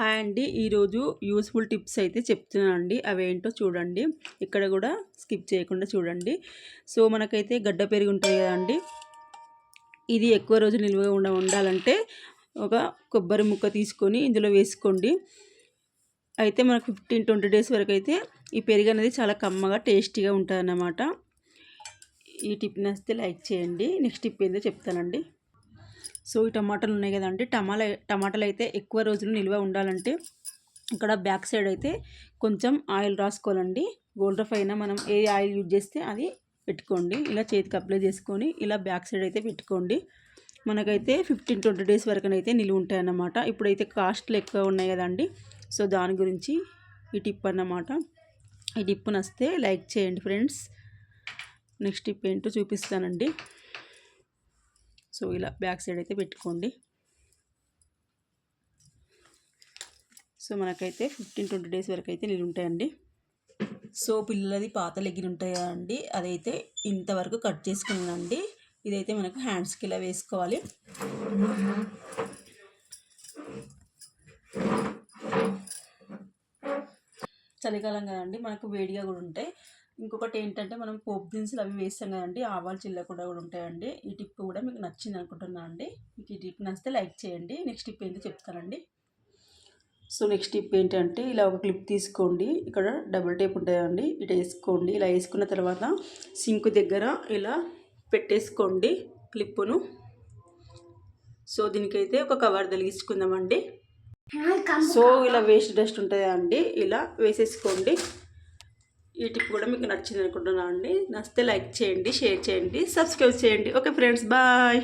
Hi అండి. ఈరోజు useful tips అయితే చెప్తున్నానండి. అవేంటో చూడండి. ఇక్కడ కూడా స్కిప్ చేయకుండా చూడండి. సో మనకైతే గడ్డ పెరిగి ఉంటాయి కదండి. ఇది ఎక్కువ రోజు నిల్వ ఉండ ఉండాలంటే ఒక కొబ్బరి ముక్క తీసుకొని ఇందులో వేసుకోండి. అయితే మనకు ఫిఫ్టీన్ ట్వంటీ డేస్ వరకు అయితే ఈ పెరుగు అనేది చాలా కమ్మగా టేస్టీగా ఉంటుంది అన్నమాట ఈ టిప్ నచ్చితే లైక్ చేయండి. నెక్స్ట్ టిప్ ఏందో చెప్తానండి. సో ఈ టమాటాలు ఉన్నాయి కదండి టమాటా టమాటాలు అయితే ఎక్కువ రోజులు నిల్వ ఉండాలంటే ఇక్కడ బ్యాక్ సైడ్ అయితే కొంచెం ఆయిల్ రాసుకోవాలండి. గోల్డ్ రఫ్ అయినా మనం ఏ ఆయిల్ యూజ్ చేస్తే అది పెట్టుకోండి. ఇలా చేతికి అప్లై చేసుకొని ఇలా బ్యాక్ సైడ్ అయితే పెట్టుకోండి. మనకైతే ఫిఫ్టీన్ ట్వంటీ డేస్ వరకు అయితే నిలువ ఉంటాయి అన్నమాట ఇప్పుడైతే కాస్ట్లు ఎక్కువ ఉన్నాయి కదండి సో దాని గురించి ఈ టిప్ అన్నమాట. ఈ టిప్ నస్తే లైక్ చేయండి ఫ్రెండ్స్. నెక్స్ట్ టిప్ ఏంటో చూపిస్తానండి. సో ఇలా బ్యాక్ సైడ్ అయితే పెట్టుకోండి. సో మనకైతే ఫిఫ్టీన్ ట్వంటీ డేస్ వరకు అయితే నీళ్ళు ఉంటాయండి. సో పిల్లలది పాత లెగ్గిన ఉంటాయి అండి? అదైతే ఇంతవరకు కట్ చేసుకున్నానండి. ఇదైతే మనకు హ్యాండ్స్కి ఇలా వేసుకోవాలి. చలికాలం కదండి మనకు వేడిగా కూడా ఉంటాయి. ఇంకొకటి ఏంటంటే మనం పోపు దినుసులు అవి వేస్తాం కదండి ఆవాలు చిల్ల కూడా కూడా ఉంటాయండి. ఈ టిప్ కూడా మీకు నచ్చింది అనుకుంటున్నాను అండి. మీకు ఈ టిప్ నచ్చితే లైక్ చేయండి. నెక్స్ట్ టిప్ ఏంటో చెప్తానండి. సో నెక్స్ట్ టిప్ ఏంటంటే ఇలా ఒక క్లిప్ తీసుకోండి. ఇక్కడ డబుల్ టేప్ ఉంటుందండి ఇటు వేసుకోండి. ఇలా వేసుకున్న తర్వాత సింక్ దగ్గర ఇలా పెట్టేసుకోండి క్లిప్పును. సో దీనికైతే ఒక కవర్ తొలగించుకుందామండి సో ఇలా వేస్ట్ డస్ట్ ఉంటుంది అండి? ఇలా వేసేసుకోండి. ఈ టిప్ కూడా మీకు నచ్చింది అనుకుంటున్నాను అండి నచ్చితే లైక్ చేయండి షేర్ చేయండి సబ్స్క్రైబ్ చేయండి. Okay friends bye.